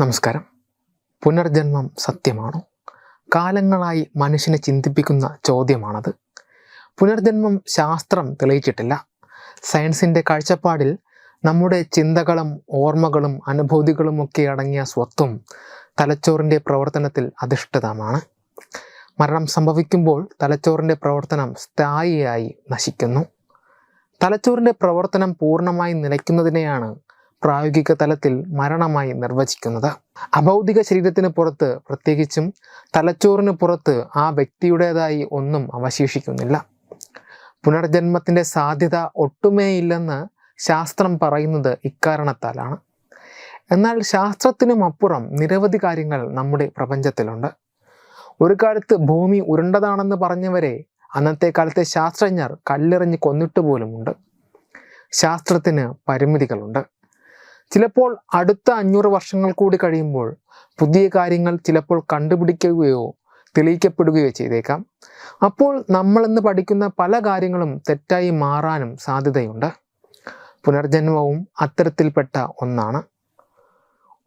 നമസ്കാരം. പുനർജന്മം സത്യമാണോ? കാലങ്ങളായി മനുഷ്യനെ ചിന്തിപ്പിക്കുന്ന ചോദ്യമാണത്. പുനർജന്മം ശാസ്ത്രം തെളിയിച്ചിട്ടില്ല. സയൻസിന്റെ കാഴ്ചപ്പാടിൽ നമ്മുടെ ചിന്തകളും ഓർമ്മകളും അനുഭൂതികളും ഒക്കെ അടങ്ങിയ സ്വത്വം തലച്ചോറിന്റെ പ്രവർത്തനത്തിൽ അധിഷ്ഠിതമാണ്. മരണം സംഭവിക്കുമ്പോൾ തലച്ചോറിന്റെ പ്രവർത്തനം സ്ഥായിയായി നശിക്കുന്നു. തലച്ചോറിന്റെ പ്രവർത്തനം പൂർണമായി നിലയ്ക്കുന്നതിനെയാണ് പ്രായോഗിക തലത്തിൽ മരണമായി നിർവചിക്കുന്നത്. അഭൗതിക ശരീരത്തിന് പുറത്ത് പ്രത്യേകിച്ചും തലച്ചോറിന് പുറത്ത് ആ വ്യക്തിയുടേതായി ഒന്നും അവശേഷിക്കുന്നില്ല. പുനർജന്മത്തിന്റെ സാധ്യത ഒട്ടുമേയില്ലെന്ന് ശാസ്ത്രം പറയുന്നത് ഇക്കാരണത്താലാണ്. എന്നാൽ ശാസ്ത്രത്തിനും അപ്പുറം നിരവധി കാര്യങ്ങൾ നമ്മുടെ പ്രപഞ്ചത്തിലുണ്ട്. ഒരു കാലത്ത് ഭൂമി ഉരുണ്ടതാണെന്ന് പറഞ്ഞവരെ അന്നത്തെ കാലത്തെ ശാസ്ത്രജ്ഞർ കല്ലെറിഞ്ഞ് കൊന്നിട്ട് പോലുമുണ്ട് ശാസ്ത്രത്തിന് പരിമിതികളുണ്ട്. ചിലപ്പോൾ അടുത്ത അഞ്ഞൂറ് വർഷങ്ങൾ കൂടി കഴിയുമ്പോൾ പുതിയ കാര്യങ്ങൾ ചിലപ്പോൾ കണ്ടുപിടിക്കുകയോ തെളിയിക്കപ്പെടുകയോ ചെയ്തേക്കാം. അപ്പോൾ നമ്മളിന്ന് പഠിക്കുന്ന പല കാര്യങ്ങളും തെറ്റായി മാറാനും സാധ്യതയുണ്ട്. പുനർജന്മവും അത്തരത്തിൽപ്പെട്ട ഒന്നാണ്.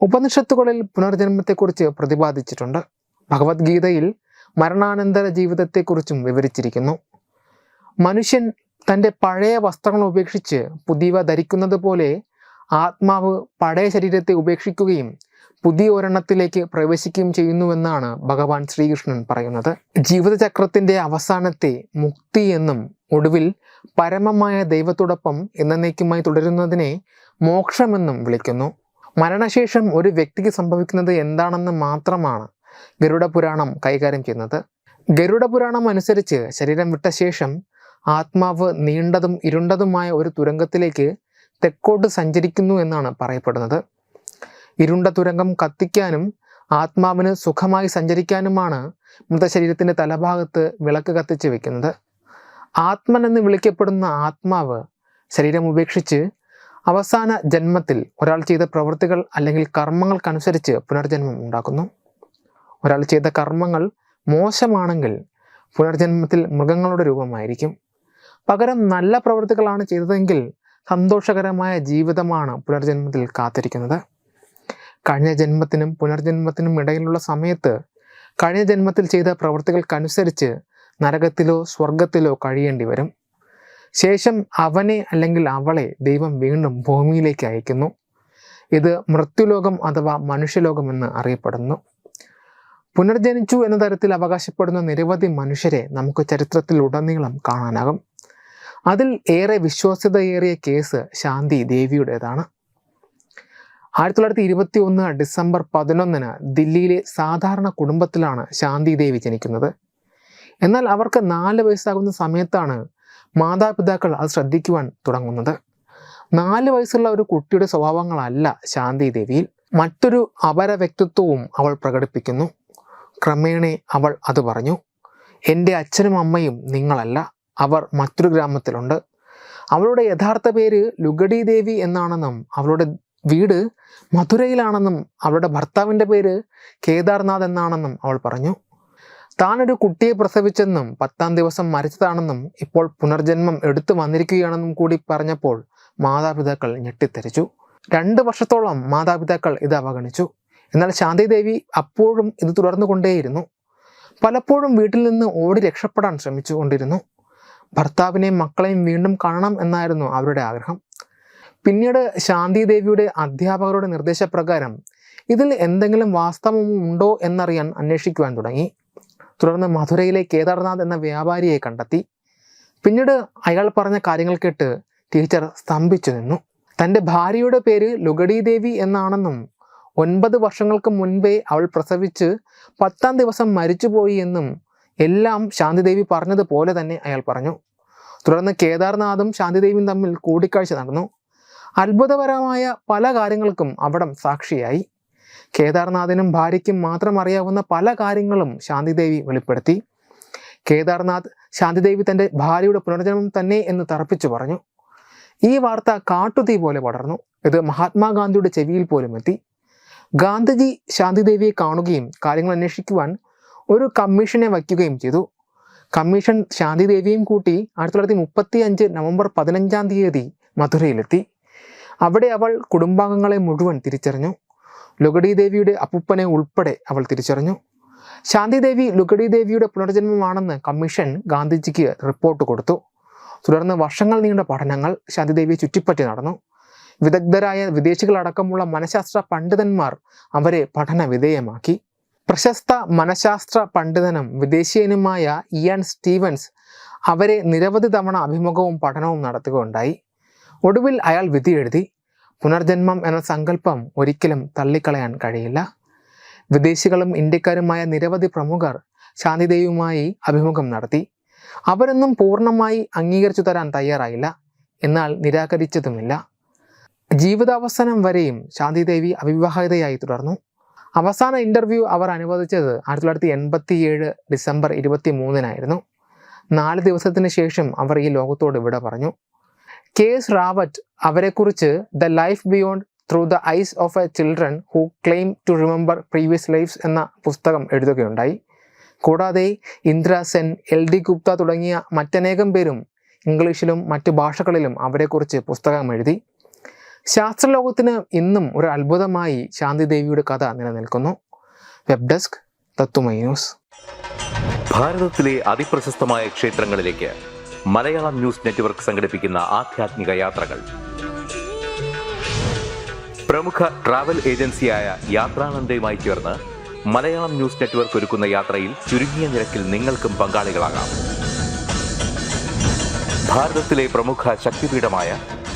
ഉപനിഷത്തുകളിൽ പുനർജന്മത്തെക്കുറിച്ച് പ്രതിപാദിച്ചിട്ടുണ്ട്. ഭഗവത്ഗീതയിൽ മരണാനന്തര ജീവിതത്തെക്കുറിച്ചും വിവരിച്ചിരിക്കുന്നു. മനുഷ്യൻ തന്റെ പഴയ വസ്ത്രങ്ങൾ ഉപേക്ഷിച്ച് പുതിയവ ധരിക്കുന്നത് പോലെ ആത്മാവ് പഴയ ശരീരത്തെ ഉപേക്ഷിക്കുകയും പുതിയ ഒരെണ്ണത്തിലേക്ക് പ്രവേശിക്കുകയും ചെയ്യുന്നുവെന്നാണ് ഭഗവാൻ ശ്രീകൃഷ്ണൻ പറയുന്നത്. ജീവിതചക്രത്തിന്റെ അവസാനത്തെ മുക്തി എന്നും ഒടുവിൽ പരമമായ ദൈവത്തോടൊപ്പം എന്നേക്കുമായി തുടരുന്നതിനെ മോക്ഷമെന്നും വിളിക്കുന്നു. മരണശേഷം ഒരു വ്യക്തിക്ക് സംഭവിക്കുന്നത് എന്താണെന്ന് മാത്രമാണ് ഗരുഡ പുരാണം കൈകാര്യം ചെയ്യുന്നത്. ഗരുഡ പുരാണം അനുസരിച്ച് ശരീരം വിട്ട ശേഷം ആത്മാവ് നീണ്ടതും ഇരുണ്ടതുമായ ഒരു തുരങ്കത്തിലേക്ക് തെക്കോട്ട് സഞ്ചരിക്കുന്നു എന്നാണ് പറയപ്പെടുന്നത്. ഇരുണ്ട തുരങ്കം കത്തിക്കാനും ആത്മാവിന് സുഖമായി സഞ്ചരിക്കാനുമാണ് മൃതശരീരത്തിന്റെ തലഭാഗത്ത് വിളക്ക് കത്തിച്ച് വെക്കുന്നത്. ആത്മൻ എന്ന് വിളിക്കപ്പെടുന്ന ആത്മാവ് ശരീരം ഉപേക്ഷിച്ച് അവസാന ജന്മത്തിൽ ഒരാൾ ചെയ്ത പ്രവൃത്തികൾ അല്ലെങ്കിൽ കർമ്മങ്ങൾക്കനുസരിച്ച് പുനർജന്മം ഉണ്ടാക്കുന്നു. ഒരാൾ ചെയ്ത കർമ്മങ്ങൾ മോശമാണെങ്കിൽ പുനർജന്മത്തിൽ മൃഗങ്ങളുടെ രൂപമായിരിക്കും. പകരം നല്ല പ്രവൃത്തികളാണ് ചെയ്തതെങ്കിൽ സന്തോഷകരമായ ജീവിതമാണ് പുനർജന്മത്തിൽ കാത്തിരിക്കുന്നത്. കഴിഞ്ഞ ജന്മത്തിനും പുനർജന്മത്തിനും ഇടയിലുള്ള സമയത്ത് കഴിഞ്ഞ ജന്മത്തിൽ ചെയ്ത പ്രവൃത്തികൾക്കനുസരിച്ച് നരകത്തിലോ സ്വർഗത്തിലോ കഴിയേണ്ടി വരും. ശേഷം അവനെ അല്ലെങ്കിൽ അവളെ ദൈവം വീണ്ടും ഭൂമിയിലേക്ക് അയക്കുന്നു. ഇത് മൃത്യുലോകം അഥവാ മനുഷ്യലോകം എന്ന് അറിയപ്പെടുന്നു. പുനർജനിച്ചു എന്ന തരത്തിൽ അവകാശപ്പെടുന്ന നിരവധി മനുഷ്യരെ നമുക്ക് ചരിത്രത്തിൽ ഉടനീളം കാണാനാകും. അതിൽ ഏറെ വിശ്വാസ്യതയേറിയ കേസ് ശാന്തി ദേവിയുടേതാണ്. ആയിരത്തി തൊള്ളായിരത്തി ഇരുപത്തി ഒന്ന് ഡിസംബർ പതിനൊന്നിന് ദില്ലിയിലെ സാധാരണ കുടുംബത്തിലാണ് ശാന്തി ദേവി ജനിക്കുന്നത്. എന്നാൽ അവർക്ക് നാല് വയസ്സാകുന്ന സമയത്താണ് മാതാപിതാക്കൾ അത് ശ്രദ്ധിക്കുവാൻ തുടങ്ങുന്നത്. നാല് വയസ്സുള്ള ഒരു കുട്ടിയുടെ സ്വഭാവങ്ങളല്ല ശാന്തി ദേവിയിൽ. മറ്റൊരു അപര വ്യക്തിത്വവും അവൾ പ്രകടിപ്പിക്കുന്നു. ക്രമേണ അവൾ അത് പറഞ്ഞു എന്റെ അച്ഛനും അമ്മയും നിങ്ങളല്ല. അവർ മറ്റൊരു ഗ്രാമത്തിലുണ്ട്. അവളുടെ യഥാർത്ഥ പേര് ലുഗഡി ദേവി എന്നാണെന്നും അവളുടെ വീട് മധുരയിലാണെന്നും അവളുടെ ഭർത്താവിന്റെ പേര് കേദാർനാഥ് എന്നാണെന്നും അവൾ പറഞ്ഞു. താനൊരു കുട്ടിയെ പ്രസവിച്ചെന്നും പത്താം ദിവസം മരിച്ചതാണെന്നും ഇപ്പോൾ പുനർജന്മം എടുത്തു വന്നിരിക്കുകയാണെന്നും കൂടി പറഞ്ഞപ്പോൾ മാതാപിതാക്കൾ ഞെട്ടിത്തെറിച്ചു. രണ്ട് വർഷത്തോളം മാതാപിതാക്കൾ ഇത് അവഗണിച്ചു. എന്നാൽ ശാന്തിദേവി അപ്പോഴും ഇത് തുടർന്നുകൊണ്ടേയിരുന്നു. പലപ്പോഴും വീട്ടിൽ നിന്ന് ഓടി രക്ഷപ്പെടാൻ ശ്രമിച്ചു കൊണ്ടിരുന്നു ഭർത്താവിനെയും മക്കളെയും വീണ്ടും കാണണം എന്നായിരുന്നു അവരുടെ ആഗ്രഹം. പിന്നീട് ശാന്തിദേവിയുടെ അധ്യാപകരുടെ നിർദ്ദേശപ്രകാരം ഇതിൽ എന്തെങ്കിലും വാസ്തവം ഉണ്ടോ എന്നറിയാൻ അന്വേഷിക്കുവാൻ തുടങ്ങി. തുടർന്ന് മധുരയിലെ കേദാർനാഥ് എന്ന വ്യാപാരിയെ കണ്ടെത്തി. പിന്നീട് അയാൾ പറഞ്ഞ കാര്യങ്ങൾ കേട്ട് ടീച്ചർ സ്തംഭിച്ചു നിന്നു. തന്റെ ഭാര്യയുടെ പേര് ലുഗഡി ദേവി എന്നാണെന്നും ഒൻപത് വർഷങ്ങൾക്ക് മുൻപേ അവൾ പ്രസവിച്ച് പത്താം ദിവസം മരിച്ചുപോയി എന്നും എല്ലാം ശാന്തിദേവി പറഞ്ഞതുപോലെ തന്നെ അയാൾ പറഞ്ഞു. തുടർന്ന് കേദാർനാഥും ശാന്തിദേവിയും തമ്മിൽ കൂടിക്കാഴ്ച നടന്നു. അത്ഭുതപരമായ പല കാര്യങ്ങൾക്കും അവിടം സാക്ഷിയായി. കേദാർനാഥിനും ഭാര്യയ്ക്കും മാത്രം അറിയാവുന്ന പല കാര്യങ്ങളും ശാന്തിദേവി വെളിപ്പെടുത്തി. കേദാർനാഥ് ശാന്തിദേവി തന്റെ ഭാര്യയുടെ പുനർജന്മം തന്നെ എന്ന് തറപ്പിച്ചു പറഞ്ഞു. ഈ വാർത്ത കാട്ടുതീ പോലെ പടർന്നു. ഇത് മഹാത്മാഗാന്ധിയുടെ ചെവിയിൽ പോലും എത്തി. ഗാന്ധിജി ശാന്തിദേവിയെ കാണുകയും കാര്യങ്ങൾ അന്വേഷിക്കുവാൻ ഒരു കമ്മീഷനെ വയ്ക്കുകയും ചെയ്തു. കമ്മീഷൻ ശാന്തിദേവിയും കൂട്ടി ആയിരത്തി തൊള്ളായിരത്തി മുപ്പത്തി അഞ്ച് നവംബർ പതിനഞ്ചാം തീയതി മധുരയിലെത്തി. അവിടെ അവൾ കുടുംബാംഗങ്ങളെ മുഴുവൻ തിരിച്ചറിഞ്ഞു. ലുഗഡി ദേവിയുടെ അപ്പുപ്പനെ ഉൾപ്പെടെ അവൾ തിരിച്ചറിഞ്ഞു. ശാന്തിദേവി ലുഗഡി ദേവിയുടെ പുനർജന്മമാണെന്ന് കമ്മീഷൻ ഗാന്ധിജിക്ക് റിപ്പോർട്ട് കൊടുത്തു. തുടർന്ന് വർഷങ്ങൾ നീണ്ട പഠനങ്ങൾ ശാന്തിദേവിയെ ചുറ്റിപ്പറ്റി നടന്നു. വിദഗ്ധരായ വിദേശികളടക്കമുള്ള മനഃശാസ്ത്ര പണ്ഡിതന്മാർ അവരെ പഠന വിധേയമാക്കി. പ്രശസ്ത മനഃശാസ്ത്ര പണ്ഡിതനും വിദേശീയനുമായ ഇയാൻ സ്റ്റീവൻസ് അവരെ നിരവധി തവണ അഭിമുഖവും പഠനവും നടത്തുകയുണ്ടായി. ഒടുവിൽ അയാൾ വിധിയെഴുതി പുനർജന്മം എന്ന സങ്കല്പം ഒരിക്കലും തള്ളിക്കളയാൻ കഴിയില്ല. വിദേശികളും ഇന്ത്യക്കാരുമായ നിരവധി പ്രമുഖർ ശാന്തിദേവിയുമായി അഭിമുഖം നടത്തി. അവരൊന്നും പൂർണമായി അംഗീകരിച്ചു തരാൻ തയ്യാറായില്ല. എന്നാൽ നിരാകരിച്ചതുമില്ല. ജീവിതാവസാനം വരെയും ശാന്തിദേവി അവിവാഹിതയായി തുടർന്നു. അവസാന ഇന്റർവ്യൂ അവർ അനുവദിച്ചത് ആയിരത്തി തൊള്ളായിരത്തി എൺപത്തി ഏഴ് ഡിസംബർ ഇരുപത്തി മൂന്നിനായിരുന്നു നാല് ദിവസത്തിന് ശേഷം അവർ ഈ ലോകത്തോട് ഇവിടെ പറഞ്ഞു. കെ എസ് റാവറ്റ് അവരെക്കുറിച്ച് the life beyond through the eyes of a children who claim to remember previous lifes എന്ന പുസ്തകം എഴുതുകയുണ്ടായി. കൂടാതെ ഇന്ദ്ര സെൻ എൽ ഡി ഗുപ്ത തുടങ്ങിയ മറ്റനേകം പേരും ഇംഗ്ലീഷിലും മറ്റ് ഭാഷകളിലും അവരെക്കുറിച്ച് പുസ്തകം എഴുതി. ശാസ്ത്രലോകത്തിന് ഇന്നും ഒരു അത്ഭുതമായി ശാന്തിദേവിയുടെ കഥ നിലനിൽക്കുന്നു വെബ് ഡെസ്ക് തത്തുമൈ ന്യൂസ്. ഭാരതത്തിലെ അതിപ്രശസ്തമായ ക്ഷേത്രങ്ങളിലേക്ക് മലയാളം ന്യൂസ് നെറ്റ്വർക്ക് സംഘടിപ്പിക്കുന്ന ആധ്യാത്മിക യാത്രകൾ. പ്രമുഖ ട്രാവൽ ഏജൻസിയായ യാത്രാനന്ദയുമായി ചേർന്ന് മലയാളം ന്യൂസ് നെറ്റ്വർക്ക് ഒരുക്കുന്ന യാത്രയിൽ ചുരുങ്ങിയ നിരക്കിൽ നിങ്ങൾക്കും പങ്കാളികളാകാം. ഭാരതത്തിലെ പ്രമുഖ ശക്തിപീഠമായ